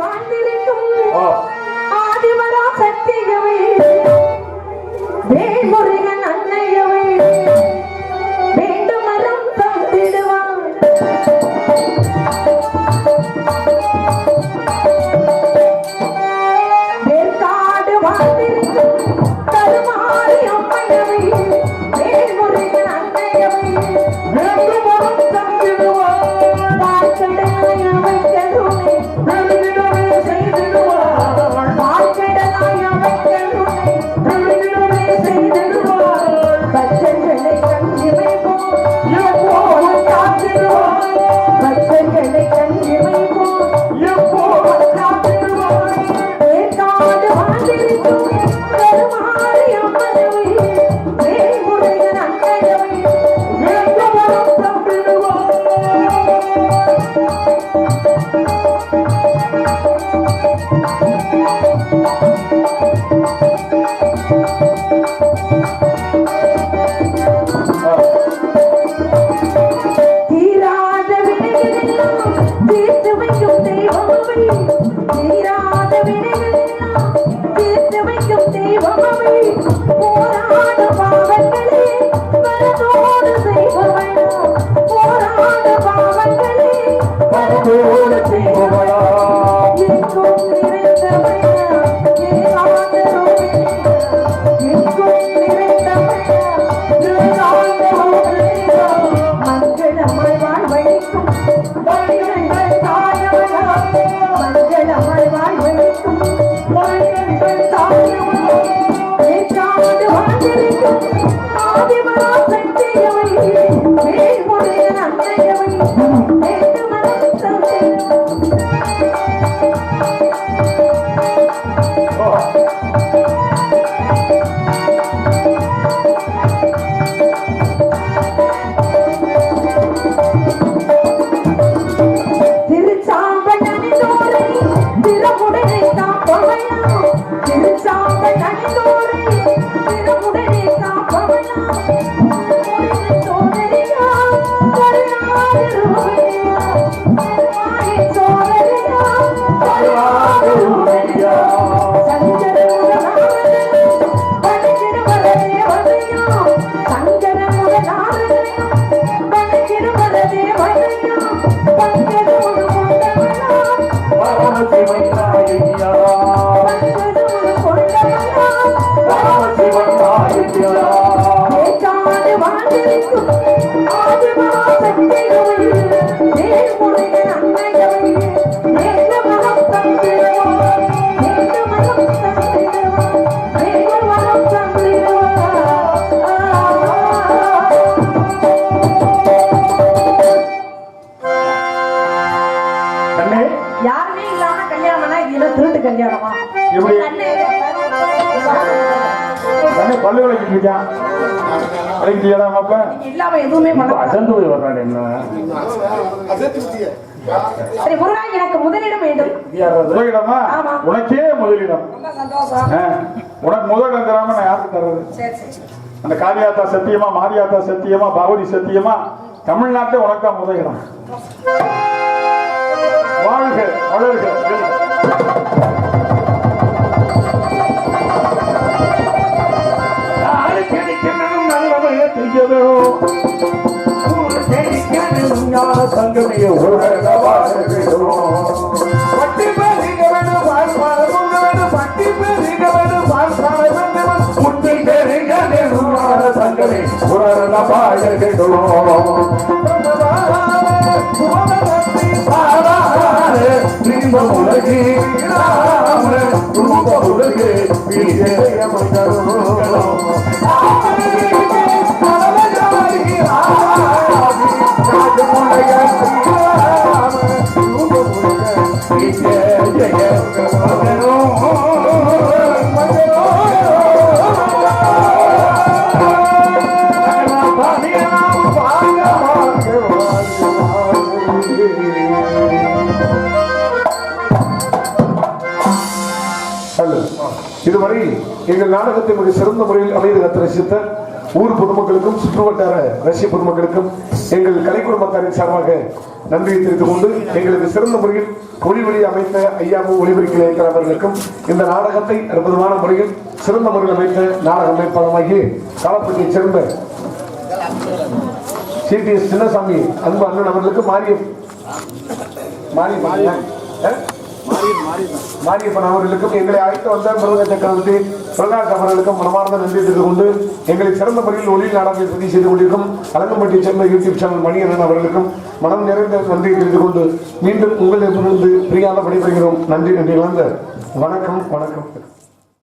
வாழ்ந்திருக்கும். ஆதிமரா சக்தியவே வேல்முருகன் 没人你放声在 என்ன பல்லு விளக்கிட்டு இருக்கான் விளக்கிட்டியா மாப்பிள? இல்லாம எதுவுமே அசந்து போய் வர்றான் என்ன? சரி முருகா முதலிடமா உனக்கே முதலிடம். உனக்கு முதலிடம் தராம நான் யாருக்கு தர்றது? அந்த காளியாத்தா சத்தியமா மாரியாத்தா சத்தியமா பாவடி சத்தியமா தமிழ்நாட்டில் உனக்கா முதலிடம். வாழ்க வளர்க என்னுடைய உலக பட்டி பேசிக்க வேண்டும் பார்ப்பார கொண்டு வேண்டும் பட்டி பேசிக்க வேண்டும் பார்ப்பார வேண்டும் முட்டி பேசிக்க வேண்டும் தங்களை உலக பாடகிடும் உலகே உலகே உலகே எங்கள் நாடகத்தை மிக சிறந்த முறையில் அமைந்து கத்திர ஊர் பொதுமக்களுக்கும் சுற்றுவட்டார ரஷ்ய பொதுமக்களுக்கும் எங்கள் கலை குடும்பத்தாரின் சார்பாக நன்றியை தெரிவித்துக் கொண்டு எங்களுக்கு சிறந்த முறையில் ஒளிவெளி அமைத்த ஐயாவும் ஒளிபெருக்கில் இருக்கிற இந்த நாடகத்தை அற்புதமான முறையில் சிறந்த முறையில் அமைத்த நாடக அமைப்பாளமாகி காலப்பட்டியைச் சேர்ந்த சிடிஎஸ் சின்னசாமி அன்பு அண்ணன் அவர்களுக்கு மாரியம் மாரியம் மாரியப்பன் அவர்களுக்கும் எங்களை அழைத்து வந்த முருக சக்கரவர்த்தி பிரகாஷ் அவர்களுக்கும் மனமார்ந்த நன்றி தெரிவித்துக் கொண்டு எங்களை சிறந்த முறையில் ஒளியில் நாடகத்தை பதிவு செய்து கொண்டிருக்கும் அலங்கம்பட்டியை சேர்ந்த யூடியூப் சேனல் மணியண்ணன் அவர்களுக்கும் மனம் நிறைந்த நன்றி தெரிந்து கொண்டு மீண்டும் உங்களிடமிருந்து பிரியாத விடைபெறுகிறோம். நன்றி நன்றி வணக்கம் வணக்கம்.